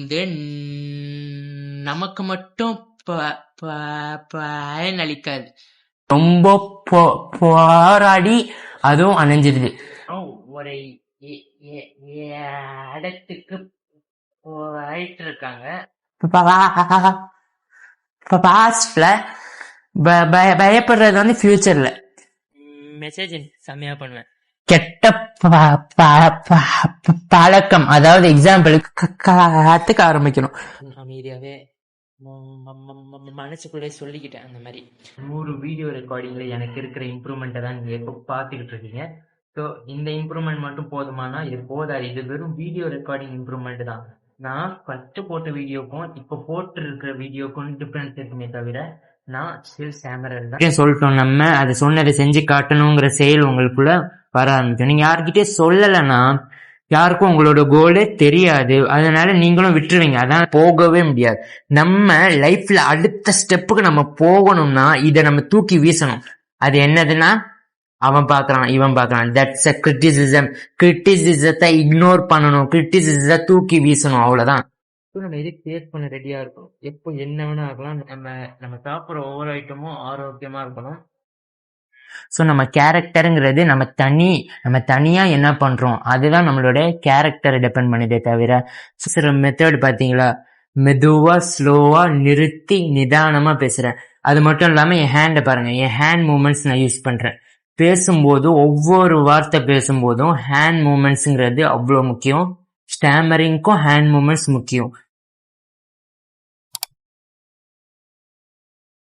இது நமக்கு மட்டும் ப- ப- பயனளிக்காது. ரொம்ப போ- போராடி அதுவும் அணைஞ்சிருது. ஒரு இடத்துக்கு போயிட்டு இருக்காங்க பாஸ்ட்ல பயப்படுறது வந்து ஃபியூச்சர்ல மெசேஜ் செம்மையா பண்ணுவேன். கெட்ட ப- ப- ப- பழக்கம். அதாவது எக்ஸாம்பிளுக்கு கத்துக்க ஆரம்பிக்கணும். அமைதியாவே மனசுக்குள்ளே சொல்லிக்கிட்டேன் அந்த மாதிரி. நூறு வீடியோ ரெக்கார்டிங்ல எனக்கு இருக்கிற இம்ப்ரூவ்மெண்ட்டை தான் நீங்க இப்போ பார்த்துக்கிட்டு இருக்கீங்க. ஸோ இந்த இம்ப்ரூவ்மெண்ட் மட்டும் போதுமானா இது போதாது. இது வெறும் வீடியோ ரெக்கார்டிங் இம்ப்ரூவ்மெண்ட் தான். நான் ஃபர்ஸ்ட் போட்ட வீடியோக்கும் இப்போ போட்டு இருக்கிற வீடியோக்கும் டிஃப்ரென்ஸ் இருக்குமே தவிர நான் ஸ்டில் கேமரா தான். சொல்லிட்டோம் நம்ம? அதை சொன்னதை செஞ்சு காட்டணுங்கிற செயல் உங்களுக்குள்ள வர ஆரம்பிக்கும் நீங்க யார்கிட்டயே சொல்லலைன்னா யாருக்கும் உங்களோட கோலே தெரியாது. அதனால நீங்களும் விட்டுருவீங்க. அதான் போகவே முடியாது. நம்ம லைஃப்ல அடுத்த ஸ்டெப்புக்கு நம்ம போகணும்னா இதை நம்ம தூக்கி வீசணும். அது என்னதுன்னா அவன் பார்க்கறான் இவன் பார்க்கறான். தட்ஸ் அ கிரிட்டிசிசம் கிரிட்டிசிசத்தை இக்னோர் பண்ணணும். கிரிட்டிசிசத்தை தூக்கி வீசணும். அவ்வளவுதான். நம்ம எது டேஸ்ட் பண்ண ரெடியா இருக்கணும்? எப்போ என்ன வேணா ஆகலாம் நம்ம நம்ம சாப்பிட்ற ஒவ்வொரு ஐட்டமும் ஆரோக்கியமா இருக்கணும். ஸோ நம்ம கேரக்டருங்கிறது நம்ம தனி நம்ம தனியாக என்ன பண்ணுறோம் அதுதான் நம்மளோட கேரக்டரை டிபெண்ட் பண்ணுதே தவிர சில மெத்தட் பார்த்தீங்களா? மெதுவாக ஸ்லோவாக நிறுத்தி நிதானமாக பேசுகிறேன் அது மட்டும் இல்லாமல் என் ஹேண்டை பாருங்கள் என் ஹேண்ட் மூமெண்ட்ஸ் நான் யூஸ் பண்ணுறேன் பேசும்போது ஒவ்வொரு வார்த்தை பேசும்போதும் ஹேண்ட் மூமெண்ட்ஸுங்கிறது அவ்வளோ முக்கியம். ஸ்டாமரிங்க்கும் ஹேண்ட் மூமெண்ட்ஸ் முக்கியம்.